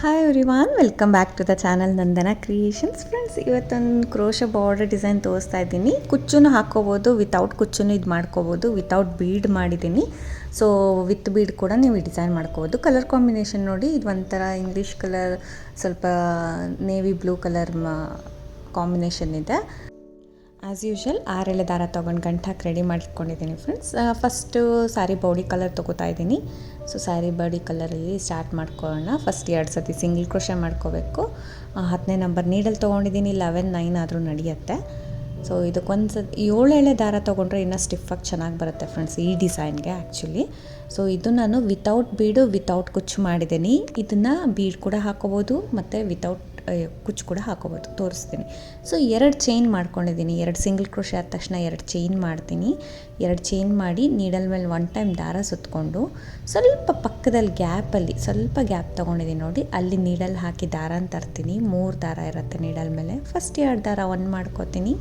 Hi everyone welcome back to the channel Nandana creations friends ಇವತ್ತೊಂದು crochet border design ತೋರಿಸ್ತಾ ಇದ್ದೀನಿ. ಕುಚ್ಚುನು ಹಾಕ್ಕೋಬೋದು ವಿತೌಟ್ ಕುಚ್ಚುನು ಇದು ಮಾಡ್ಕೋಬೋದು ವಿತೌಟ್ ಬೀಡ್ ಮಾಡಿದ್ದೀನಿ. ಸೊ ವಿತ್ ಬೀಡ್ ಕೂಡ ನೀವು ಈ ಡಿಸೈನ್ ಮಾಡ್ಕೋಬೋದು. ಕಲರ್ ಕಾಂಬಿನೇಷನ್ ನೋಡಿ, ಇದು ಒಂಥರ ಇಂಗ್ಲೀಷ್ ಕಲರ್ ಸ್ವಲ್ಪ ನೇವಿ ಬ್ಲೂ ಕಲರ್ ಕಾಂಬಿನೇಷನ್ ಇದೆ. ಆ್ಯಸ್ ಯೂಶಲ್ ಆರೆಳೆ ದಾರ ತೊಗೊಂಡು ಗಂಟು ಹಾಕಿ ready ಮಾಡಿಟ್ಕೊಂಡಿದ್ದೀನಿ friends first sari body colour ತೊಗೋತಾ ಇದ್ದೀನಿ. ಸೊ ಸ್ಯಾರಿ ಬಾಡಿ ಕಲರಲ್ಲಿ ಸ್ಟಾರ್ಟ್ ಮಾಡ್ಕೊಳ್ಳೋಣ. ಫಸ್ಟ್ ಎರಡು ಸತಿ ಸಿಂಗಲ್ ಕ್ರೋಶ ಮಾಡ್ಕೋಬೇಕು. ಹತ್ತನೇ ನಂಬರ್ ನೀಡಲ್ಲಿ ತೊಗೊಂಡಿದ್ದೀನಿ. ಲೆವೆನ್ ನೈನ್ ಆದರೂ ನಡೆಯುತ್ತೆ. ಸೊ ಇದಕ್ಕೊಂದು ಸತಿ ಏಳು ಎಳೆ ದಾರ ತೊಗೊಂಡ್ರೆ ಇನ್ನೂ ಸ್ಟಿಫಾಗಿ ಚೆನ್ನಾಗಿ ಬರುತ್ತೆ ಫ್ರೆಂಡ್ಸ್ ಈ ಡಿಸೈನ್ಗೆ ಆ್ಯಕ್ಚುಲಿ ಸೊ ಇದು ನಾನು ವಿತೌಟ್ ಬೀಡು ವಿತೌಟ್ ಕುಚ್ಚು ಮಾಡಿದ್ದೀನಿ. ಇದನ್ನು ಬೀಡ್ ಕೂಡ ಹಾಕೋಬೋದು, ಮತ್ತು ವಿತೌಟ್ ಕುಚ್ಚು ಕೂಡ ಹಾಕೋಬೋದು. ತೋರಿಸ್ತೀನಿ. ಸೊ ಎರಡು ಚೈನ್ ಮಾಡ್ಕೊಂಡಿದ್ದೀನಿ. ಎರಡು ಸಿಂಗಲ್ ಕ್ರೋಶೆ ಆದ ತಕ್ಷಣ ಎರಡು ಚೈನ್ ಮಾಡ್ತೀನಿ. ಎರಡು ಚೈನ್ ಮಾಡಿ ನೀಡಲ್ ಮೇಲೆ ಒನ್ ಟೈಮ್ ದಾರ ಸುತ್ತಕೊಂಡು ಸ್ವಲ್ಪ ಪಕ್ಕದಲ್ಲಿ ಗ್ಯಾಪಲ್ಲಿ ಸ್ವಲ್ಪ ಗ್ಯಾಪ್ ತೊಗೊಂಡಿದ್ದೀನಿ ನೋಡಿ. ಅಲ್ಲಿ ನೀಡಲ್ ಹಾಕಿ ದಾರ ತರ್ತೀನಿ. ಮೂರು ದಾರ ಇರುತ್ತೆ ನೀಡಲ್ ಮೇಲೆ. ಫಸ್ಟ್ ಎರಡು ದಾರ ಒನ್ ಮಾಡ್ಕೋತೀನಿ.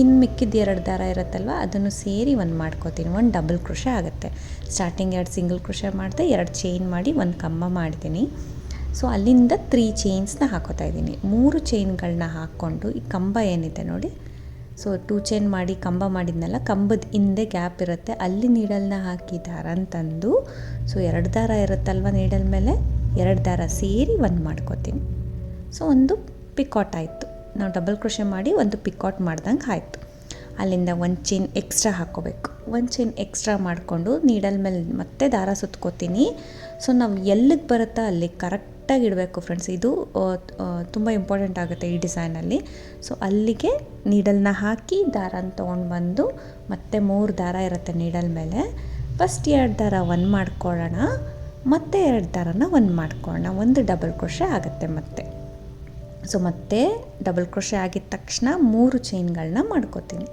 ಇನ್ನು ಮಿಕ್ಕಿದ ಎರಡು ದಾರ ಇರುತ್ತಲ್ವ, ಅದನ್ನು ಸೇರಿ ಒಂದು ಮಾಡ್ಕೋತೀನಿ. ಒಂದು ಡಬಲ್ ಕ್ರೋಶೆ ಆಗುತ್ತೆ. ಸ್ಟಾರ್ಟಿಂಗ್ ಎರಡು ಸಿಂಗಲ್ ಕ್ರೋಶೆ ಮಾಡಿದೆ ಎರಡು ಚೈನ್ ಮಾಡಿ ಒಂದು ಕಂಬ ಮಾಡ್ತೀನಿ. ಸೊ ಅಲ್ಲಿಂದ ತ್ರೀ ಚೈನ್ಸ್ನ ಹಾಕೋತಾ ಇದ್ದೀನಿ. ಮೂರು ಚೈನ್ಗಳನ್ನ ಹಾಕ್ಕೊಂಡು ಈ ಕಂಬ ಏನಿದೆ ನೋಡಿ. ಸೊ ಟೂ ಚೈನ್ ಮಾಡಿ ಕಂಬ ಮಾಡಿದ್ನಲ್ಲ, ಕಂಬದ ಹಿಂದೆ ಗ್ಯಾಪ್ ಇರುತ್ತೆ. ಅಲ್ಲಿ ನೀಡಲ್ನ ಹಾಕಿ ದಾರ ತಂದು ಸೊ ಎರಡು ದಾರ ಇರುತ್ತಲ್ವ ನೀಡಲ್ ಮೇಲೆ? ಎರಡು ದಾರ ಸೇರಿ ಒಂದು ಮಾಡ್ಕೋತೀನಿ. ಸೊ ಒಂದು ಪಿಕಾಟ್ ಆಯಿತು. ನಾವು ಡಬಲ್ ಕ್ರೋಶೆ ಮಾಡಿ ಒಂದು ಪಿಕಾಟ್ ಮಾಡ್ದಂಗೆ ಆಯಿತು. ಅಲ್ಲಿಂದ ಒಂದು ಚೈನ್ ಎಕ್ಸ್ಟ್ರಾ ಹಾಕ್ಕೋಬೇಕು ಒಂದು ಚೈನ್ ಎಕ್ಸ್ಟ್ರಾ ಮಾಡಿಕೊಂಡು ನೀಡಲ್ ಮೇಲೆ ಮತ್ತೆ ದಾರ ಸುತ್ಕೋತೀನಿ. ಸೊ ನಾವು ಎಲ್ಲಿಗೆ ಬರುತ್ತಾ ಅಲ್ಲಿ ಕರೆಕ್ಟಾಗಿ ಇಡಬೇಕು ಫ್ರೆಂಡ್ಸ್ ಇದು ತುಂಬ ಇಂಪಾರ್ಟೆಂಟ್ ಆಗುತ್ತೆ ಈ ಡಿಸೈನಲ್ಲಿ ಸೊ ಅಲ್ಲಿಗೆ ನೀಡಲ್ನ ಹಾಕಿ ದಾರನ ತೊಗೊಂಡು ಬಂದು ಮತ್ತೆ ಮೂರು ದಾರ ಇರುತ್ತೆ ನೀಡಲ್ ಮೇಲೆ. ಫಸ್ಟ್ ಎರಡು ದಾರ ಒಂದು ಮಾಡ್ಕೊಳ್ಳೋಣ. ಮತ್ತೆ ಎರಡು ದಾರನ ಒಂದು ಮಾಡ್ಕೊಳ್ಳೋಣ. ಒಂದು ಡಬಲ್ ಕ್ರೋಶೆ ಆಗುತ್ತೆ ಮತ್ತೆ. ಸೊ ಮತ್ತೆ ಡಬಲ್ ಕ್ರೋಶೆ ಆಗಿದ ತಕ್ಷಣ ಮೂರು ಚೈನ್ಗಳನ್ನ ಮಾಡ್ಕೋತೀನಿ.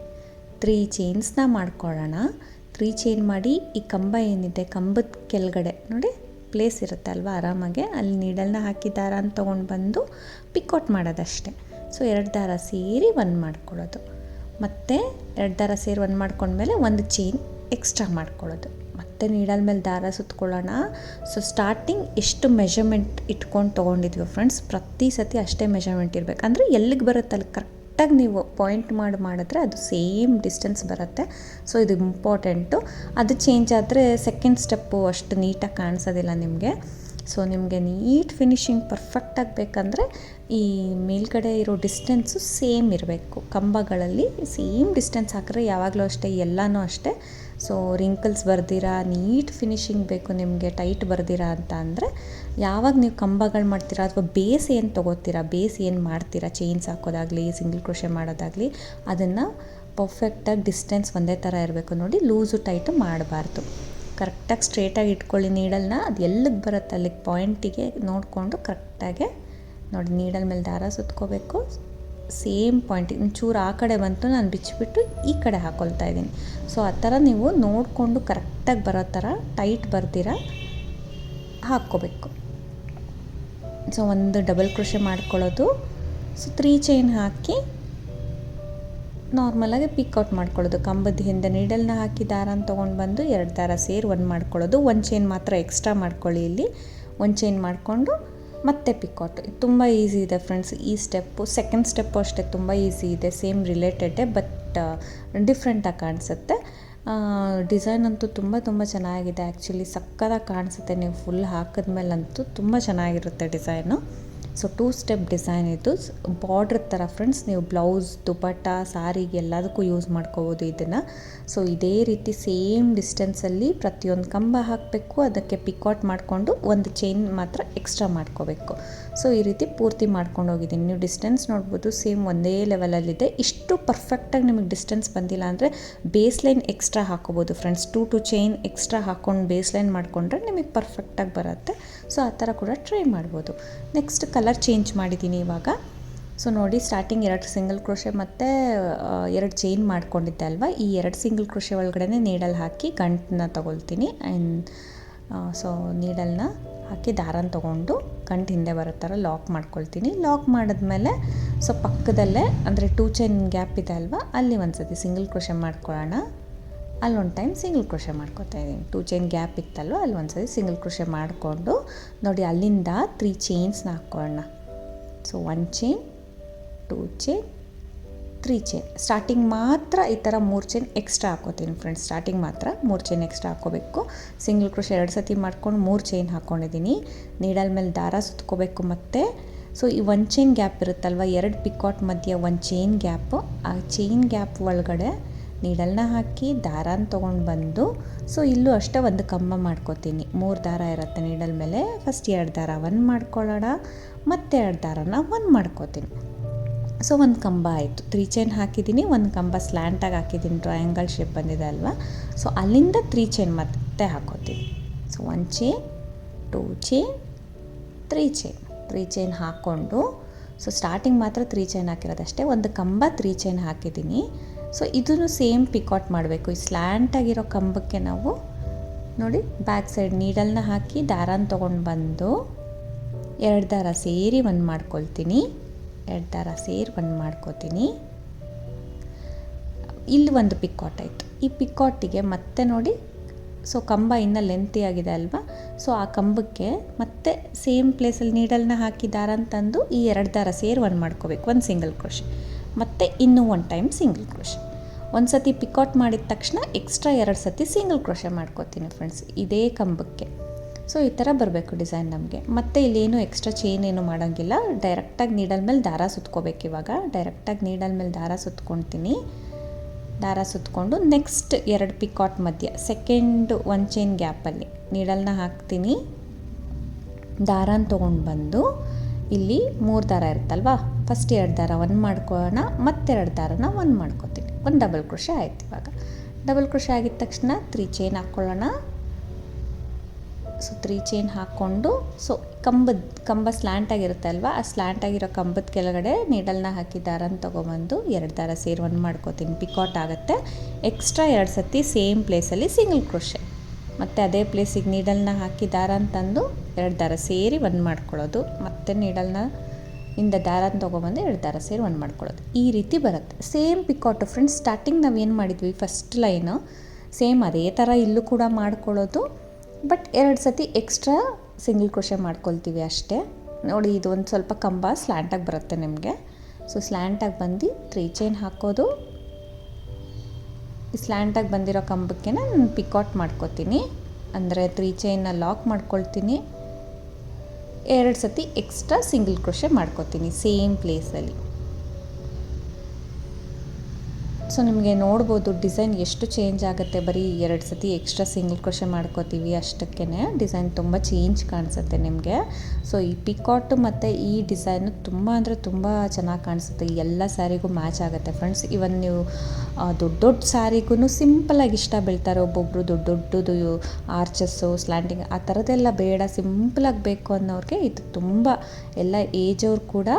ತ್ರೀ ಚೈನ್ಸ್ನ ಮಾಡ್ಕೊಳ್ಳೋಣ. ತ್ರೀ ಚೈನ್ ಮಾಡಿ ಈ ಕಂಬ ಏನಿದೆ, ಕಂಬದ ಕೆಳಗಡೆ, ನೋಡಿ. ಪ್ಲೇಸ್ ಇರುತ್ತೆ ಅಲ್ವಾ ಆರಾಮಾಗೆ? ಅಲ್ಲಿ ನೀಡಲ್ನ ಹಾಕಿ ಅಂತ ತೊಗೊಂಡು ಬಂದು ಪಿಕೌಟ್ ಮಾಡೋದಷ್ಟೇ. ಸೊ ಎರಡು ದಾರ ಸೇರಿ ಒನ್ ಮಾಡ್ಕೊಳ್ಳೋದು. ಮತ್ತು ಎರಡು ದಾರ ಸೇರಿ ಒನ್ ಮಾಡ್ಕೊಂಡ್ಮೇಲೆ ಒಂದು ಚೈನ್ ಎಕ್ಸ್ಟ್ರಾ ಮಾಡ್ಕೊಳ್ಳೋದು. ಮತ್ತು ನೀಡಲ್ ಮೇಲೆ ದಾರ ಸುತ್ಕೊಳ್ಳೋಣ. ಸೊ ಸ್ಟಾರ್ಟಿಂಗ್ ಎಷ್ಟು ಮೆಷರ್ಮೆಂಟ್ ಇಟ್ಕೊಂಡು ತೊಗೊಂಡಿದ್ವಿ ಫ್ರೆಂಡ್ಸ್ ಪ್ರತಿ ಸತಿ ಅಷ್ಟೇ ಮೆಷರ್ಮೆಂಟ್ ಇರಬೇಕು. ಅಂದರೆ ಎಲ್ಲಿಗೆ ಬರುತ್ತೆ ಅಲ್ಲಿ ಕರೆಕ್ಟಾಗಿ ನೀವು ಪಾಯಿಂಟ್ ಮಾಡಿ ಮಾಡಿದ್ರೆ ಅದು ಸೇಮ್ ಡಿಸ್ಟೆನ್ಸ್ ಬರುತ್ತೆ. ಸೊ ಇದು ಇಂಪಾರ್ಟೆಂಟು ಅದು ಚೇಂಜ್ ಆದರೆ ಸೆಕೆಂಡ್ ಸ್ಟೆಪ್ಪು ಅಷ್ಟು ನೀಟಾಗಿ ಕಾಣಿಸೋದಿಲ್ಲ ನಿಮಗೆ. ಸೊ ನಿಮಗೆ ನೀಟ್ ಫಿನಿಶಿಂಗ್ ಪರ್ಫೆಕ್ಟಾಗಿ ಬೇಕಂದರೆ ಈ ಮೇಲ್ಗಡೆ ಇರೋ ಡಿಸ್ಟೆನ್ಸು ಸೇಮ್ ಇರಬೇಕು. ಕಂಬಗಳಲ್ಲಿ ಸೇಮ್ ಡಿಸ್ಟೆನ್ಸ್ ಹಾಕಿದ್ರೆ ಯಾವಾಗಲೂ ಅಷ್ಟೇ, ಎಲ್ಲನೂ ಅಷ್ಟೇ. ಸೊ ರಿಂಕಲ್ಸ್ ಬರ್ದಿರಾ ನೀಟ್ ಫಿನಿಶಿಂಗ್ ಬೇಕು, ನಿಮಗೆ ಟೈಟ್ ಬರ್ದಿರಾ ಅಂತ ಅಂದರೆ, ಯಾವಾಗ ನೀವು ಕಂಬಗಳು ಮಾಡ್ತೀರಾ ಅಥವಾ ಬೇಸ್ ಏನು ತೊಗೋತೀರಾ, ಬೇಸ್ ಏನು ಮಾಡ್ತೀರಾ ಚೈನ್ಸ್ ಹಾಕೋದಾಗಲಿ ಸಿಂಗಲ್ ಕ್ರೋಶೆ ಮಾಡೋದಾಗಲಿ, ಅದನ್ನು ಪರ್ಫೆಕ್ಟಾಗಿ ಡಿಸ್ಟೆನ್ಸ್ ಒಂದೇ ಥರ ಇರಬೇಕು ನೋಡಿ ಲೂಸು ಟೈಟು ಮಾಡಬಾರ್ದು. ಕರೆಕ್ಟಾಗಿ ಸ್ಟ್ರೇಟಾಗಿ ಇಟ್ಕೊಳ್ಳಿ ನೀಡಲ್ನ ಅದು ಎಲ್ಲಿಗೆ ಬರುತ್ತೆ ಅಲ್ಲಿಗೆ ಪಾಯಿಂಟಿಗೆ ನೋಡಿಕೊಂಡು ಕರೆಕ್ಟಾಗೆ ನೋಡಿ ನೀಡಲ್ ಮೇಲೆ ದಾರ ಸುತ್ಕೋಬೇಕು. ಸೇಮ್ ಪಾಯಿಂಟ್, ಒಂಚೂರು ಆ ಕಡೆ ಬಂತು, ನಾನು ಬಿಚ್ಚಿಬಿಟ್ಟು ಈ ಕಡೆ ಹಾಕೊಳ್ತಾ ಇದ್ದೀನಿ. ಸೊ ಆ ಥರ ನೀವು ನೋಡಿಕೊಂಡು ಕರೆಕ್ಟಾಗಿ ಬರೋ ಥರ ಟೈಟ್ ಬರ್ದಿರ, ಹಾಕ್ಕೋಬೇಕು. ಸೊ ಒಂದು ಡಬಲ್ ಕೃಷಿ ಮಾಡ್ಕೊಳ್ಳೋದು. ಸೊ ತ್ರೀ ಚೈನ್ ಹಾಕಿ ನಾರ್ಮಲಾಗಿ ಪಿಕ್ಔಟ್ ಮಾಡ್ಕೊಳ್ಳೋದು. ಕಂಬದ ಹಿಂದೆ ನೀಡಲ್ನ ಹಾಕಿ ದಾರನ ತೊಗೊಂಡು ಬಂದು ಎರಡು ದಾರ ಸೇರಿ ಒಂದು ಮಾಡ್ಕೊಳ್ಳೋದು. ಒಂದು ಚೈನ್ ಮಾತ್ರ ಎಕ್ಸ್ಟ್ರಾ ಮಾಡ್ಕೊಳ್ಳಿ ಇಲ್ಲಿ. ಒಂದು ಚೈನ್ ಮಾಡಿಕೊಂಡು ಮತ್ತೆ ಪಿಕಾಟ್ ಇದು ತುಂಬ ಈಸಿ ಇದೆ ಫ್ರೆಂಡ್ಸ್ ಈ ಸ್ಟೆಪ್ಪು ಸೆಕೆಂಡ್ ಸ್ಟೆಪ್ಪು ಅಷ್ಟೇ ತುಂಬ ಈಸಿ ಇದೆ. ಸೇಮ್ ರಿಲೇಟೆಡೇ ಬಟ್ ಡಿಫ್ರೆಂಟಾಗಿ ಕಾಣಿಸುತ್ತೆ. ಡಿಸೈನ್ ಅಂತೂ ತುಂಬ ತುಂಬ ಚೆನ್ನಾಗಿದೆ. ಆ್ಯಕ್ಚುಲಿ ಸಕ್ಕದಾಗಿ ಕಾಣಿಸುತ್ತೆ. ನೀವು ಫುಲ್ ಹಾಕಿದ್ಮೇಲಂತೂ ತುಂಬ ಚೆನ್ನಾಗಿರುತ್ತೆ design so two step design ಇದು. ಬಾರ್ಡ್ರ್ ಥರ ಫ್ರೆಂಡ್ಸ್ ನೀವು ಬ್ಲೌಸ್ ದುಪಟ್ಟ ಸಾರಿಗೆ ಎಲ್ಲದಕ್ಕೂ ಯೂಸ್ ಮಾಡ್ಕೋಬೋದು ಇದನ್ನು. ಸೊ ಇದೇ ರೀತಿ ಸೇಮ್ ಡಿಸ್ಟೆನ್ಸಲ್ಲಿ ಪ್ರತಿಯೊಂದು ಕಂಬ ಹಾಕಬೇಕು. ಅದಕ್ಕೆ ಪಿಕಾಟ್ ಮಾಡಿಕೊಂಡು ಒಂದು ಚೈನ್ ಮಾತ್ರ ಎಕ್ಸ್ಟ್ರಾ ಮಾಡ್ಕೋಬೇಕು. ಸೊ ಈ ರೀತಿ ಪೂರ್ತಿ ಮಾಡ್ಕೊಂಡು ಹೋಗಿದ್ದೀನಿ. ನೀವು ಡಿಸ್ಟೆನ್ಸ್ ನೋಡ್ಬೋದು ಸೇಮ್ ಒಂದೇ ಲೆವೆಲಲ್ಲಿದೆ ಇಷ್ಟು ಪರ್ಫೆಕ್ಟಾಗಿ ನಿಮಗೆ ಡಿಸ್ಟೆನ್ಸ್ ಬಂದಿಲ್ಲ ಅಂದರೆ ಬೇಸ್ ಲೈನ್ ಎಕ್ಸ್ಟ್ರಾ ಹಾಕೋಬೋದು friends two two chain extra ಹಾಕ್ಕೊಂಡು ಬೇಸ್ ಲೈನ್ ಮಾಡಿಕೊಂಡ್ರೆ ನಿಮಗೆ ಪರ್ಫೆಕ್ಟಾಗಿ ಬರುತ್ತೆ. ಸೊ ಆ ಥರ ಕೂಡ ಟ್ರೈ ಮಾಡ್ಬೋದು. ನೆಕ್ಸ್ಟ್ ಕಲರ್ ಚೇಂಜ್ ಮಾಡಿದ್ದೀನಿ ಇವಾಗ. ಸೊ ನೋಡಿ ಸ್ಟಾರ್ಟಿಂಗ್ ಎರಡು ಸಿಂಗಲ್ ಕ್ರೋಶೆ ಮತ್ತು ಎರಡು ಚೈನ್ ಮಾಡ್ಕೊಂಡಿದ್ದೆ ಅಲ್ವಾ? ಈ ಎರಡು ಸಿಂಗಲ್ ಕ್ರೋಶೆ ಒಳಗಡೆ ನೀಡಲ್ ಹಾಕಿ ಗಂಟನ್ನ ತೊಗೊಳ್ತೀನಿ. ಆ್ಯಂಡ್ ಸೊ ನೀಡಲ್ನ ಹಾಕಿ ದಾರನ ತೊಗೊಂಡು ಗಂಟು ಹಿಂದೆ ಬರೋ ಥರ ಲಾಕ್ ಮಾಡ್ಕೊಳ್ತೀನಿ. ಲಾಕ್ ಮಾಡಿದ್ಮೇಲೆ ಸೊ ಪಕ್ಕದಲ್ಲೇ, ಅಂದರೆ ಟೂ ಚೈನ್ ಗ್ಯಾಪ್ ಇದೆ ಅಲ್ವಾ? ಅಲ್ಲಿ ಒಂದು ಸತಿ ಸಿಂಗಲ್ ಕ್ರೋಶೆ ಮಾಡ್ಕೊಳ್ಳೋಣ. ಅಲ್ಲೊಂದು ಟೈಮ್ ಸಿಂಗಲ್ ಕ್ರೋಶೆ ಮಾಡ್ಕೊತಾ ಇದ್ದೀನಿ. ಟೂ ಚೈನ್ ಗ್ಯಾಪ್ ಇತ್ತಲ್ವ? ಅಲ್ಲಿ ಒಂದು ಸಿಂಗಲ್ ಕ್ರೋಶೆ ಮಾಡಿಕೊಂಡು ನೋಡಿ ಅಲ್ಲಿಂದ ತ್ರೀ ಚೈನ್ಸ್ನ ಹಾಕ್ಕೊಳ್ಳೋಣ so one chain two chain three chain starting ಮಾತ್ರ ಈ ಥರ ಮೂರು ಚೈನ್ ಎಕ್ಸ್ಟ್ರಾ ಹಾಕೋತೀನಿ ಫ್ರೆಂಡ್ಸ್ ಸ್ಟಾರ್ಟಿಂಗ್ ಮಾತ್ರ ಮೂರು ಚೈನ್ ಎಕ್ಸ್ಟ್ರಾ ಹಾಕೋಬೇಕು. ಸಿಂಗಲ್ ಕ್ರೋಶ್ ಎರಡು ಸತಿ ಮಾಡ್ಕೊಂಡು ಮೂರು ಚೈನ್ ಹಾಕ್ಕೊಂಡಿದ್ದೀನಿ ನೀಡಲ್ ಮೇಲೆ ದಾರ ಸುತ್ಕೋಬೇಕು ಮತ್ತು. ಸೊ ಈ ಒನ್ ಚೈನ್ ಗ್ಯಾಪ್ ಇರುತ್ತಲ್ವ? ಎರಡು ಪಿಕಾಟ್ ಮಧ್ಯೆ ಒಂದು ಚೈನ್ ಗ್ಯಾಪು ಆ ಚೈನ್ ಗ್ಯಾಪ್ ಒಳಗಡೆ ನೀಡಲ್ನ ಹಾಕಿ ದಾರಾನ ತೊಗೊಂಡು ಬಂದು, ಸೊ ಇಲ್ಲೂ ಅಷ್ಟೇ ಒಂದು ಕಂಬ ಮಾಡ್ಕೋತೀನಿ. ಮೂರು ದಾರ ಇರುತ್ತೆ ನೀಡಲ್ ಮೇಲೆ. ಫಸ್ಟ್ ಎರಡು ದಾರ ಒನ್ ಮಾಡ್ಕೊಳ್ಳೋಣ ಮತ್ತೆ ಎರಡು ದಾರನ ಒನ್ ಮಾಡ್ಕೋತೀನಿ. ಸೊ ಒಂದು ಕಂಬ ಆಯಿತು. ತ್ರೀ ಚೈನ್ ಹಾಕಿದ್ದೀನಿ ಒಂದು ಕಂಬ ಸ್ಲ್ಯಾಂಟಾಗಿ ಹಾಕಿದ್ದೀನಿ ಟ್ರಯಾಂಗಲ್ ಶೇಪ್ ಬಂದಿದೆ ಅಲ್ವಾ? ಸೊ ಅಲ್ಲಿಂದ ತ್ರೀ ಚೈನ್ ಮತ್ತೆ ಹಾಕೋತೀನಿ. So one chain two chain three chain three chain ಹಾಕ್ಕೊಂಡು ಸೊ ಸ್ಟಾರ್ಟಿಂಗ್ ಮಾತ್ರ ತ್ರೀ ಚೈನ್ ಹಾಕಿರೋದಷ್ಟೇ. ಒಂದು ಕಂಬ ತ್ರೀ ಚೈನ್ ಹಾಕಿದ್ದೀನಿ ಸೊ ಇದನ್ನು ಸೇಮ್ ಪಿಕಾಟ್ ಮಾಡಬೇಕು. ಈ ಸ್ಲ್ಯಾಂಟಾಗಿರೋ ಕಂಬಕ್ಕೆ ನಾವು ನೋಡಿ ಬ್ಯಾಕ್ ಸೈಡ್ ನೀಡಲ್ನ ಹಾಕಿ ದಾರನ ತೊಗೊಂಡು ಬಂದು ಎರಡು ದಾರ ಸೇರಿ ಒಂದು ಮಾಡ್ಕೊಳ್ತೀನಿ. ಎರಡು ದಾರ ಸೇರಿ ಒಂದು ಮಾಡ್ಕೋತೀನಿ. ಇಲ್ಲಿ ಒಂದು ಪಿಕ್ಕಾಟ್ ಆಯಿತು. ಈ ಪಿಕ್ಕಾಟಿಗೆ ಮತ್ತೆ ನೋಡಿ ಸೊ ಕಂಬ ಇನ್ನೂ ಲೆಂತಿ ಆಗಿದೆ ಅಲ್ವಾ? ಸೊ ಆ ಕಂಬಕ್ಕೆ ಮತ್ತೆ ಸೇಮ್ ಪ್ಲೇಸಲ್ಲಿ ನೀಡಲ್ನ ಹಾಕಿ ದಾರ ಅಂತಂದು ಈ ಎರಡು ದಾರ ಸೇರಿ ಒಂದು ಮಾಡ್ಕೋಬೇಕು. ಒಂದು ಸಿಂಗಲ್ ಕ್ರೋಶೆ ಮತ್ತು ಇನ್ನೂ ಒನ್ ಟೈಮ್ ಸಿಂಗಲ್ ಕ್ರೋಶೆ ಒಂದು ಸತಿ ಪಿಕಾಟ್ ಮಾಡಿದ ತಕ್ಷಣ ಎಕ್ಸ್ಟ್ರಾ ಎರಡು ಸತಿ ಸಿಂಗಲ್ ಕ್ರೋಶೆ ಮಾಡ್ಕೋತೀನಿ ಫ್ರೆಂಡ್ಸ್ ಇದೇ ಕಂಬಕ್ಕೆ. ಸೊ ಈ ಥರ ಬರಬೇಕು ಡಿಸೈನ್ ನಮಗೆ. ಮತ್ತು ಇಲ್ಲೇನು ಎಕ್ಸ್ಟ್ರಾ ಚೈನ್ ಏನು ಮಾಡೋಂಗಿಲ್ಲ. ಡೈರೆಕ್ಟಾಗಿ ನೀಡಲ್ ಮೇಲೆ ದಾರ ಸುತ್ಕೋಬೇಕು ಇವಾಗ. ಡೈರೆಕ್ಟಾಗಿ ನೀಡಲ್ ಮೇಲೆ ದಾರ ಸುತ್ಕೊಳ್ತೀನಿ ದಾರ ಸುತ್ಕೊಂಡು ನೆಕ್ಸ್ಟ್ ಎರಡು ಪಿಕಾಟ್ ಮಧ್ಯ ಸೆಕೆಂಡ್ ಒನ್ ಚೈನ್ ಗ್ಯಾಪಲ್ಲಿ ನೀಡಲ್ನ ಹಾಕ್ತೀನಿ. ದಾರನ ತೊಗೊಂಡು ಬಂದು ಇಲ್ಲಿ ಮೂರು ದಾರ ಇರುತ್ತಲ್ವಾ? ಫಸ್ಟ್ ಎರಡು ದಾರ ಒನ್ ಮಾಡ್ಕೊಳ್ಳೋಣ ಮತ್ತೆರಡು ದಾರನ ಒನ್ ಮಾಡ್ಕೊತೀನಿ. ಒಂದು ಡಬಲ್ ಕೃಷಿ ಆಯ್ತು ಇವಾಗ. ಡಬಲ್ ಕೃಷಿ ಆಗಿದ ತಕ್ಷಣ ತ್ರೀ ಚೈನ್ ಹಾಕ್ಕೊಳ್ಳೋಣ ಸೊ ತ್ರೀ ಚೈನ್ ಹಾಕ್ಕೊಂಡು ಸೊ ಕಂಬದ, ಕಂಬ ಸ್ಲ್ಯಾಂಟ್ ಆಗಿರುತ್ತೆ ಅಲ್ವಾ? ಆ ಸ್ಲ್ಯಾಂಟ್ ಆಗಿರೋ ಕಂಬದ ಕೆಳಗಡೆ ನೀಡಲ್ನ ಹಾಕಿ ದಾರನ ತೊಗೊಬಂದು ಎರಡು ದಾರ ಸೇರಿ ಒಂದು ಮಾಡ್ಕೋತೀನಿ. ಪಿಕಾಟ್ ಆಗುತ್ತೆ. ಎಕ್ಸ್ಟ್ರಾ ಎರಡು ಸತಿ ಸೇಮ್ ಪ್ಲೇಸಲ್ಲಿ ಸಿಂಗಲ್ ಕ್ರೋಶೆ ಮತ್ತು ಅದೇ ಪ್ಲೇಸಿಗೆ ನೀಡಲ್ನ ಹಾಕಿ ದಾರ ಅಂತಂದು ಎರಡು ದಾರ ಸೇರಿ ಒಂದು ಮಾಡ್ಕೊಳ್ಳೋದು. ಮತ್ತು ನೀಡಲ್ನ ಇಂದ ದಾರನ ತೊಗೊಬಂದು ಎರಡು ದಾರ ಸೇರಿ ಒಂದು ಮಾಡ್ಕೊಳ್ಳೋದು. ಈ ರೀತಿ ಬರುತ್ತೆ. ಸೇಮ್ ಪಿಕಾಟು ಫ್ರೆಂಡ್ಸ್ ಸ್ಟಾರ್ಟಿಂಗ್ ನಾವು ಏನು ಮಾಡಿದ್ವಿ? ಫಸ್ಟ್ ಲೈನು ಸೇಮ್ ಅದೇ ಥರ ಇಲ್ಲೂ ಕೂಡ ಮಾಡ್ಕೊಳ್ಳೋದು. ಬಟ್ ಎರಡು ಸತಿ ಎಕ್ಸ್ಟ್ರಾ ಸಿಂಗಲ್ ಕ್ರೋಶೆ ಮಾಡ್ಕೊಳ್ತೀವಿ ಅಷ್ಟೇ. ನೋಡಿ, ಇದು ಒಂದು ಸ್ವಲ್ಪ ಕಂಬ ಸ್ಲ್ಯಾಂಟಾಗಿ ಬರುತ್ತೆ ನಿಮಗೆ. ಸೊ ಸ್ಲ್ಯಾಂಟಾಗಿ ಬಂದು ತ್ರೀ ಚೈನ್ ಹಾಕೋದು. ಸ್ಲ್ಯಾಂಟಾಗಿ ಬಂದಿರೋ ಕಂಬಕ್ಕೆ ನಾನು ಪಿಕಾಟ್ ಮಾಡ್ಕೋತೀನಿ. ಅಂದರೆ ತ್ರೀ ಚೈನ್ನ ಲಾಕ್ ಮಾಡ್ಕೊಳ್ತೀನಿ. ಎರಡು ಸತಿ ಎಕ್ಸ್ಟ್ರಾ ಸಿಂಗಲ್ ಕ್ರೋಶೆ ಮಾಡ್ಕೋತೀನಿ ಸೇಮ್ ಪ್ಲೇಸಲ್ಲಿ ಸೊ ನಿಮಗೆ ನೋಡ್ಬೋದು ಡಿಸೈನ್ ಎಷ್ಟು ಚೇಂಜ್ ಆಗುತ್ತೆ? ಬರೀ ಎರಡು ಸತಿ ಎಕ್ಸ್ಟ್ರಾ ಸಿಂಗಲ್ ಕ್ರೋಶೆ ಮಾಡ್ಕೋತೀವಿ ಅಷ್ಟಕ್ಕೇ ಡಿಸೈನ್ ತುಂಬ ಚೇಂಜ್ ಕಾಣಿಸುತ್ತೆ ನಿಮಗೆ. ಸೊ ಈ ಪಿಕಾಟು ಮತ್ತು ಈ ಡಿಸೈನು ತುಂಬ ಅಂದರೆ ತುಂಬ ಚೆನ್ನಾಗಿ ಕಾಣಿಸುತ್ತೆ. ಎಲ್ಲ ಸ್ಯಾರಿಗೂ ಮ್ಯಾಚ್ ಆಗುತ್ತೆ ಫ್ರೆಂಡ್ಸ್ ಇವನ್ ನೀವು ದೊಡ್ಡ ದೊಡ್ಡ ಸ್ಯಾರಿಗೂ ಸಿಂಪಲಾಗಿ ಇಷ್ಟ ಬೀಳ್ತಾರೆ. ಒಬ್ಬೊಬ್ಬರು ದೊಡ್ಡ ದೊಡ್ಡದು ಆರ್ಚಸ್ಸು ಸ್ಲ್ಯಾಂಡಿಂಗ್ ಆ ಥರದ್ದೆಲ್ಲ ಬೇಡ ಸಿಂಪಲಾಗಿ ಬೇಕು ಅನ್ನೋರಿಗೆ ಇದು ತುಂಬ, ಎಲ್ಲ ಏಜವ್ರು ಕೂಡ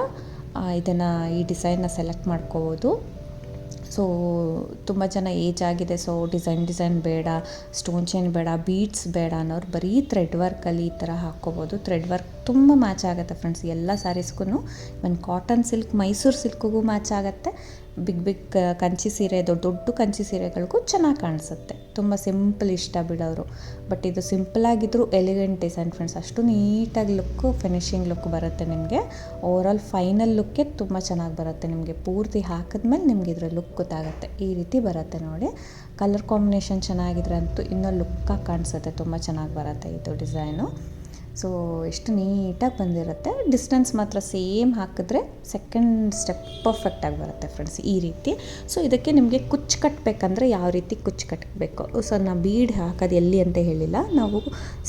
ಇದನ್ನು, ಈ ಡಿಸೈನ್ನ ಸೆಲೆಕ್ಟ್ ಮಾಡ್ಕೋಬೋದು. ಸೊ ತುಂಬ ಜನ ಏಜ್ ಆಗಿದೆ. ಸೊ ಡಿಸೈನ್ ಡಿಸೈನ್ ಬೇಡ ಸ್ಟೋನ್ ಚೈನ್ ಬೇಡ ಬೀಡ್ಸ್ ಬೇಡ ಅನ್ನೋರು ಬರೀ ಥ್ರೆಡ್ ವರ್ಕಲ್ಲಿ ಈ ಥರ ಹಾಕ್ಕೋಬೋದು. ಥ್ರೆಡ್ ವರ್ಕ್ ತುಂಬ ಮ್ಯಾಚ್ ಆಗುತ್ತೆ ಫ್ರೆಂಡ್ಸ್ ಎಲ್ಲ ಸ್ಯಾರೀಸ್ಗೂ ಇವನ್ ಕಾಟನ್ ಸಿಲ್ಕ್ ಮೈಸೂರು ಸಿಲ್ಕ್ಗೂ ಮ್ಯಾಚ್ ಆಗುತ್ತೆ. ಬಿಗ್ ಬಿಗ್ ಕಂಚಿ ಸೀರೆ, ದೊಡ್ಡ ದೊಡ್ಡ ಕಂಚಿ ಸೀರೆಗಳಿಗೂ ಚೆನ್ನಾಗಿ ಕಾಣಿಸುತ್ತೆ. ತುಂಬ ಸಿಂಪಲ್, ಇಷ್ಟ ಬಿಡೋರು. ಬಟ್ ಇದು ಸಿಂಪಲಾಗಿದ್ದರೂ ಎಲಿಗೆಂಟ್ ಡಿಸೈನ್ ಫ್ರೆಂಡ್ಸ್. ಅಷ್ಟು ನೀಟಾಗಿ ಲುಕ್ಕು, ಫಿನಿಶಿಂಗ್ ಲುಕ್ ಬರುತ್ತೆ ನಿಮಗೆ. ಓವರಾಲ್ ಫೈನಲ್ ಲುಕ್ಕೇ ತುಂಬ ಚೆನ್ನಾಗಿ ಬರುತ್ತೆ ನಿಮಗೆ. ಪೂರ್ತಿ ಹಾಕಿದ್ಮೇಲೆ ನಿಮ್ಗೆ ಇದರ ಲುಕ್ ಗೊತ್ತಾಗುತ್ತೆ. ಈ ರೀತಿ ಬರುತ್ತೆ ನೋಡಿ. ಕಲರ್ ಕಾಂಬಿನೇಷನ್ ಚೆನ್ನಾಗಿದ್ರೆ ಅಂತೂ ಇನ್ನೂ ಲುಕ್ಕಾಗಿ ಕಾಣಿಸುತ್ತೆ. ತುಂಬ ಚೆನ್ನಾಗಿ ಬರುತ್ತೆ ಇದು ಡಿಸೈನು. ಸೊ ಎಷ್ಟು ನೀಟಾಗಿ ಬಂದಿರುತ್ತೆ. ಡಿಸ್ಟೆನ್ಸ್ ಮಾತ್ರ ಸೇಮ್ ಹಾಕಿದ್ರೆ ಸೆಕೆಂಡ್ ಸ್ಟೆಪ್ ಪರ್ಫೆಕ್ಟಾಗಿ ಬರುತ್ತೆ ಫ್ರೆಂಡ್ಸ್ ಈ ರೀತಿ. ಸೊ ಇದಕ್ಕೆ ನಿಮಗೆ ಕುಚ್ಚು ಕಟ್ಟಬೇಕಂದ್ರೆ ಯಾವ ರೀತಿ ಕುಚ್ಚು ಕಟ್ಟಬೇಕು ಸೊ ನಾವು ಬೀಡ್ ಹಾಕೋದು ಎಲ್ಲಿ ಅಂತ ಹೇಳಿಲ್ಲ. ನಾವು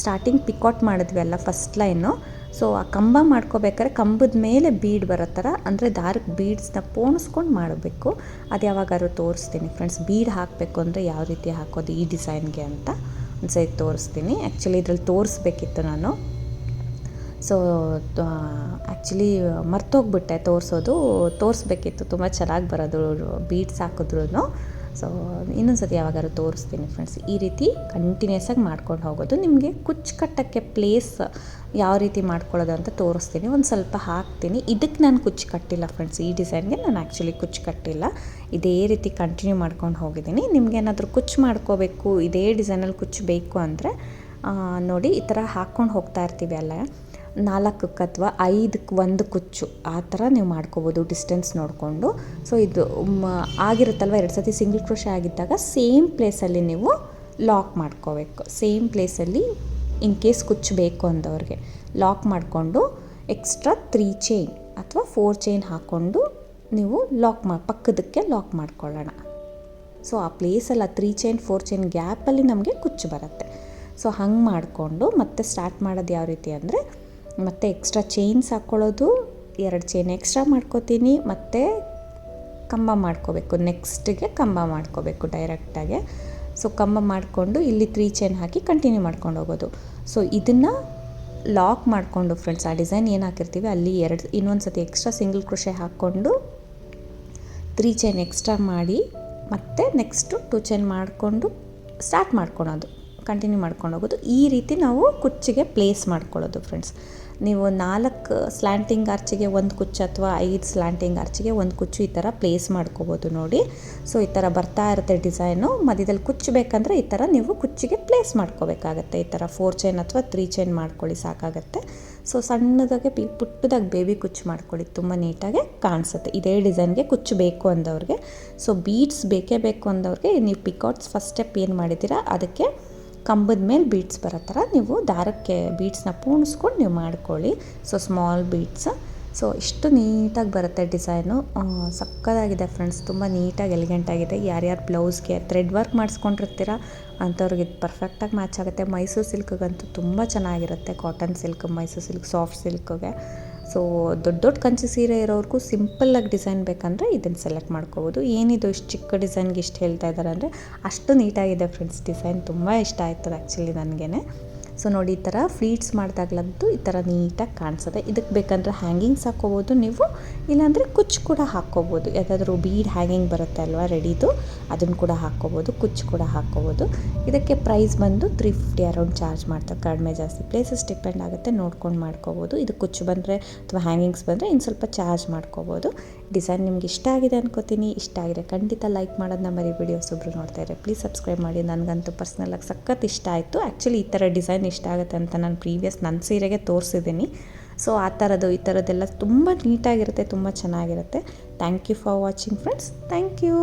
ಸ್ಟಾರ್ಟಿಂಗ್ ಪಿಕೌಟ್ ಮಾಡಿದ್ವಿ ಅಲ್ಲ ಫಸ್ಟ್ ಲೈನು ಸೊ ಆ ಕಂಬ ಮಾಡ್ಕೋಬೇಕಾದ್ರೆ ಕಂಬದ ಮೇಲೆ ಬೀಡ್ ಬರೋ ಥರ ಅಂದರೆ ದಾರಕ್ಕೆ ಬೀಡ್ಸ್ನ ಪೋಣಿಸ್ಕೊಂಡು ಮಾಡಬೇಕು. ಅದು ಯಾವಾಗಾದ್ರೂ ತೋರಿಸ್ತೀನಿ ಫ್ರೆಂಡ್ಸ್ ಬೀಡ್ ಹಾಕಬೇಕು ಅಂದರೆ ಯಾವ ರೀತಿ ಹಾಕೋದು ಈ ಡಿಸೈನ್ಗೆ ಅಂತ ಒಂದು ಸೈಡ್ ತೋರಿಸ್ತೀನಿ. ಆ್ಯಕ್ಚುಲಿ ಇದ್ರಲ್ಲಿ ತೋರಿಸ್ಬೇಕಿತ್ತು ನಾನು. ಸೊ ಆ್ಯಕ್ಚುಲಿ ಮರ್ತೋಗ್ಬಿಟ್ಟೆ ತೋರಿಸೋದು. ತೋರಿಸ್ಬೇಕಿತ್ತು. ತುಂಬ ಚೆನ್ನಾಗಿ ಬರೋದು ಬೀಟ್ಸ್ ಹಾಕಿದ್ರು ಸೊ ಇನ್ನೊಂದು ಸತಿ ಯಾವಾಗಾದ್ರು ತೋರಿಸ್ತೀನಿ ಫ್ರೆಂಡ್ಸ್ ಈ ರೀತಿ ಕಂಟಿನ್ಯೂಸ್ ಆಗಿ ಮಾಡ್ಕೊಂಡು ಹೋಗೋದು. ನಿಮಗೆ ಕುಚ್ಚು ಕಟ್ಟೋಕ್ಕೆ ಪ್ಲೇಸ್ ಯಾವ ರೀತಿ ಮಾಡ್ಕೊಳ್ಳೋದು ಅಂತ ತೋರಿಸ್ತೀನಿ. ಒಂದು ಸ್ವಲ್ಪ ಹಾಕ್ತೀನಿ. ಇದಕ್ಕೆ ನಾನು ಕುಚ್ಚು ಕಟ್ಟಿಲ್ಲ ಫ್ರೆಂಡ್ಸ್ ಈ ಡಿಸೈನ್ಗೆ ನಾನು ಆ್ಯಕ್ಚುಲಿ ಕುಚ್ಚು ಕಟ್ಟಿಲ್ಲ ಇದೇ ರೀತಿ ಕಂಟಿನ್ಯೂ ಮಾಡ್ಕೊಂಡು ಹೋಗಿದ್ದೀನಿ. ನಿಮ್ಗೆ ಏನಾದರೂ ಕುಚ್ಚು ಮಾಡ್ಕೋಬೇಕು, ಇದೇ ಡಿಸೈನಲ್ಲಿ ಕುಚ್ಚು ಬೇಕು ಅಂದರೆ ನೋಡಿ, ಈ ಥರ ಹಾಕ್ಕೊಂಡು ಹೋಗ್ತಾ ಇರ್ತೀವಿ ಅಲ್ಲ? ನಾಲ್ಕಕ್ಕೆ ಅಥವಾ ಐದಕ್ಕೆ ಒಂದು ಕುಚ್ಚು. ಆ ಥರ ನೀವು ಮಾಡ್ಕೋಬೋದು ಡಿಸ್ಟೆನ್ಸ್ ನೋಡಿಕೊಂಡು. ಸೊ ಇದು ಆಗಿರುತ್ತಲ್ವ ಎರಡು ಸತಿ ಸಿಂಗಲ್ ಕ್ರೋಶೆ ಆಗಿದ್ದಾಗ ಸೇಮ್ ಪ್ಲೇಸಲ್ಲಿ ನೀವು ಲಾಕ್ ಮಾಡ್ಕೋಬೇಕು. ಸೇಮ್ ಪ್ಲೇಸಲ್ಲಿ ಇನ್ ಕೇಸ್ ಕುಚ್ಚು ಬೇಕು ಅಂದವ್ರಿಗೆ. ಲಾಕ್ ಮಾಡಿಕೊಂಡು ಎಕ್ಸ್ಟ್ರಾ ತ್ರೀ ಚೈನ್ ಅಥವಾ ಫೋರ್ ಚೈನ್ ಹಾಕ್ಕೊಂಡು ನೀವು ಲಾಕ್ ಮಾ, ಪಕ್ಕದಕ್ಕೆ ಲಾಕ್ ಮಾಡ್ಕೊಳ್ಳೋಣ. ಸೊ ಆ ಪ್ಲೇಸಲ್ಲಿ ಆ ತ್ರೀ ಚೈನ್ ಫೋರ್ ಚೈನ್ ಗ್ಯಾಪಲ್ಲಿ ನಮಗೆ ಕುಚ್ಚು ಬರುತ್ತೆ. ಸೊ ಹಂಗೆ ಮಾಡಿಕೊಂಡು ಮತ್ತೆ ಸ್ಟಾರ್ಟ್ ಮಾಡೋದು ಯಾವ ರೀತಿ ಅಂದರೆ ಮತ್ತು ಎಕ್ಸ್ಟ್ರಾ ಚೈನ್ಸ್ ಹಾಕ್ಕೊಳ್ಳೋದು ಎರಡು ಚೈನ್ ಎಕ್ಸ್ಟ್ರಾ ಮಾಡ್ಕೋತೀನಿ, ಮತ್ತು ಕಂಬ ಮಾಡ್ಕೋಬೇಕು. ನೆಕ್ಸ್ಟಿಗೆ ಕಂಬ ಮಾಡ್ಕೋಬೇಕು ಡೈರೆಕ್ಟಾಗೆ ಸೊ ಕಂಬ ಮಾಡಿಕೊಂಡು ಇಲ್ಲಿ ತ್ರೀ ಚೈನ್ ಹಾಕಿ ಕಂಟಿನ್ಯೂ ಮಾಡ್ಕೊಂಡು ಹೋಗೋದು. ಸೊ ಇದನ್ನು ಲಾಕ್ ಮಾಡಿಕೊಂಡು ಫ್ರೆಂಡ್ಸ್ ಆ ಡಿಸೈನ್ ಏನು ಹಾಕಿರ್ತೀವಿ, ಅಲ್ಲಿ ಎರಡು, ಇನ್ನೊಂದು ಸತಿ ಎಕ್ಸ್ಟ್ರಾ ಸಿಂಗಲ್ ಕ್ರೋಶೆ ಹಾಕ್ಕೊಂಡು ತ್ರೀ ಚೈನ್ ಎಕ್ಸ್ಟ್ರಾ ಮಾಡಿ, ಮತ್ತು ನೆಕ್ಸ್ಟು ಟೂ ಚೈನ್ ಮಾಡಿಕೊಂಡು ಸ್ಟಾರ್ಟ್ ಮಾಡ್ಕೊಳೋದು. ಕಂಟಿನ್ಯೂ ಮಾಡ್ಕೊಂಡು ಹೋಗೋದು. ಈ ರೀತಿ ನಾವು ಕುಚ್ಚಿಗೆ ಪ್ಲೇಸ್ ಮಾಡ್ಕೊಳ್ಳೋದು ಫ್ರೆಂಡ್ಸ್ ನೀವು ನಾಲ್ಕು ಸ್ಲ್ಯಾಂಟಿಂಗ್ ಆರ್ಚಿಗೆ ಒಂದು ಕುಚ್ಚು ಅಥವಾ ಐದು ಸ್ಲ್ಯಾಂಟಿಂಗ್ ಆರ್ಚಿಗೆ ಒಂದು ಕುಚ್ಚು ಈ ಥರ ಪ್ಲೇಸ್ ಮಾಡ್ಕೋಬೋದು ನೋಡಿ. ಸೊ ಈ ಥರ ಬರ್ತಾ ಇರುತ್ತೆ ಡಿಸೈನು ಮಧ್ಯದಲ್ಲಿ ಕುಚ್ಚು ಬೇಕಂದರೆ ಈ ಥರ ನೀವು ಕುಚ್ಚಿಗೆ ಪ್ಲೇಸ್ ಮಾಡ್ಕೋಬೇಕಾಗತ್ತೆ. ಈ ಥರ ಫೋರ್ ಚೈನ್ ಅಥವಾ ತ್ರೀ ಚೈನ್ ಮಾಡ್ಕೊಳ್ಳಿ ಸಾಕಾಗತ್ತೆ. ಸೊ ಸಣ್ಣದಾಗೆ ಪಿ, ಪುಟ್ಟದಾಗಿ ಬೇಬಿ ಕುಚ್ಚು ಮಾಡ್ಕೊಳ್ಳಿ. ತುಂಬ ನೀಟಾಗಿ ಕಾಣಿಸುತ್ತೆ. ಇದೇ ಡಿಸೈನ್ಗೆ ಕುಚ್ಚು ಬೇಕು ಅಂದವ್ರಿಗೆ. ಸೊ ಬೀಡ್ಸ್ ಬೇಕೇ ಬೇಕು ಅಂದವ್ರಿಗೆ. ನೀವು ಪಿಕೌಟ್ಸ್ ಫಸ್ಟ್ ಸ್ಟೆಪ್ ಏನು ಮಾಡಿದ್ದೀರಾ? ಅದಕ್ಕೆ ಕಂಬದ ಮೇಲೆ ಬೀಟ್ಸ್ ಬರೋ ಥರ ನೀವು ದಾರಕ್ಕೆ ಬೀಟ್ಸ್ನ ಪೂಣಿಸ್ಕೊಂಡು ನೀವು ಮಾಡ್ಕೊಳ್ಳಿ. ಸೊ ಸ್ಮಾಲ್ ಬೀಟ್ಸ್ ಸೊ ಇಷ್ಟು ನೀಟಾಗಿ ಬರುತ್ತೆ ಡಿಸೈನು ಸಕ್ಕದಾಗಿದೆ ಫ್ರೆಂಡ್ಸ್ ತುಂಬ ನೀಟಾಗಿ ಎಲಿಗೆಂಟಾಗಿದೆ ಯಾರ್ಯಾರು ಬ್ಲೌಸ್ಗೆ ಥ್ರೆಡ್ ವರ್ಕ್ ಮಾಡಿಸ್ಕೊಂಡಿರ್ತೀರ, ಅಂಥವ್ರಿಗೆ ಇದು ಪರ್ಫೆಕ್ಟಾಗಿ ಮ್ಯಾಚ್ ಆಗುತ್ತೆ. ಮೈಸೂರು ಸಿಲ್ಕ್ಗಂತೂ ತುಂಬ ಚೆನ್ನಾಗಿರುತ್ತೆ. Cotton silk Mysuru silk soft ಸಿಲ್ಕ್ಗೆ so ದೊಡ್ಡ ದೊಡ್ಡ ಕಂಚಿ ಸೀರೆ ಇರೋರ್ಗೂ ಸಿಂಪಲ್ಲಾಗಿ ಡಿಸೈನ್ ಬೇಕಂದರೆ ಇದನ್ನು ಸೆಲೆಕ್ಟ್ ಮಾಡ್ಕೋಬೋದು. ಏನಿದು ಇಷ್ಟು ಚಿಕ್ಕ ಡಿಸೈನ್ಗೆ ಇಷ್ಟು ಹೇಳ್ತಾ ಇದ್ದಾರೆ ಅಂದರೆ ಅಷ್ಟು ನೀಟಾಗಿದೆ ಫ್ರೆಂಡ್ಸ್ ಡಿಸೈನ್ ತುಂಬ ಇಷ್ಟ ಆಯ್ತದೆ ಆ್ಯಕ್ಚುಲಿ ನನಗೇ ಸೊ ನೋಡಿ, ಈ ಥರ ಫ್ಲೀಟ್ಸ್ ಮಾಡಿದಾಗ್ಲಂತೂ ಈ ಥರ ನೀಟಾಗಿ ಕಾಣಿಸುತ್ತೆ ಇದಕ್ಕೆ ಬೇಕಂದರೆ ಹ್ಯಾಂಗಿಂಗ್ಸ್ ಹಾಕ್ಕೋಬೋದು ನೀವು, ಇಲ್ಲಾಂದರೆ ಕುಚ್ಚು ಕೂಡ ಹಾಕ್ಕೋಬೋದು. ಯಾವುದಾದ್ರೂ ಬೀಡ್ ಹ್ಯಾಂಗಿಂಗ್ ಬರುತ್ತೆ ಅಲ್ವಾ ರೆಡಿದು, ಅದನ್ನು ಕೂಡ ಹಾಕ್ಕೋಬೋದು, ಕುಚ್ಚು ಕೂಡ ಹಾಕ್ಕೋಬೋದು. ಇದಕ್ಕೆ ಪ್ರೈಸ್ ಬಂದು ತ್ರೀ ಫಿಫ್ಟಿ ಅರೌಂಡ್ ಚಾರ್ಜ್ ಮಾಡ್ತಾರೆ. ಕಡಿಮೆ ಜಾಸ್ತಿ ಪ್ಲೇಸಸ್ ಡಿಪೆಂಡ್ ಆಗುತ್ತೆ, ನೋಡ್ಕೊಂಡು ಮಾಡ್ಕೋಬೋದು. ಇದು ಕುಚ್ಚು ಬಂದರೆ ಅಥವಾ ಹ್ಯಾಂಗಿಂಗ್ಸ್ ಬಂದರೆ ಇನ್ನು ಸ್ವಲ್ಪ ಚಾರ್ಜ್ ಮಾಡ್ಕೋಬೋದು. ಡಿಸೈನ್ ನಿಮ್ಗೆ ಇಷ್ಟ ಆಗಿದೆ ಅನ್ಕೋತೀನಿ. ಇಷ್ಟ ಆಗಿದೆ ಖಂಡಿತ ಲೈಕ್ ಮಾಡೋದನ್ನ ಮರಿಬೇಡಿ. ಹೊಸೊಬ್ರು ನೋಡ್ತಾ ಇದ್ದಾರೆ ಪ್ಲೀಸ್ ಸಬ್ಸ್ಕ್ರೈಬ್ ಮಾಡಿ. ನನಗಂತೂ ಪರ್ಸ್ನಲಾಗಿ ಸಖತ್ ಇಷ್ಟ ಆಯಿತು. ಆ್ಯಕ್ಚುಲಿ ಈ ಥರ ಡಿಸೈನ್ ಇಷ್ಟ ಆಗುತ್ತೆ ಅಂತ ನಾನು ಪ್ರೀವಿಯಸ್ ನನ್ನ ಸೀರೆಗೆ ತೋರಿಸಿದ್ದೀನಿ. ಸೊ ಆ ಥರದ್ದು ಈ ಥರದ್ದೆಲ್ಲ ತುಂಬ ನೀಟಾಗಿರುತ್ತೆ ತುಂಬ ಚೆನ್ನಾಗಿರುತ್ತೆ. Thank you for watching friends thank you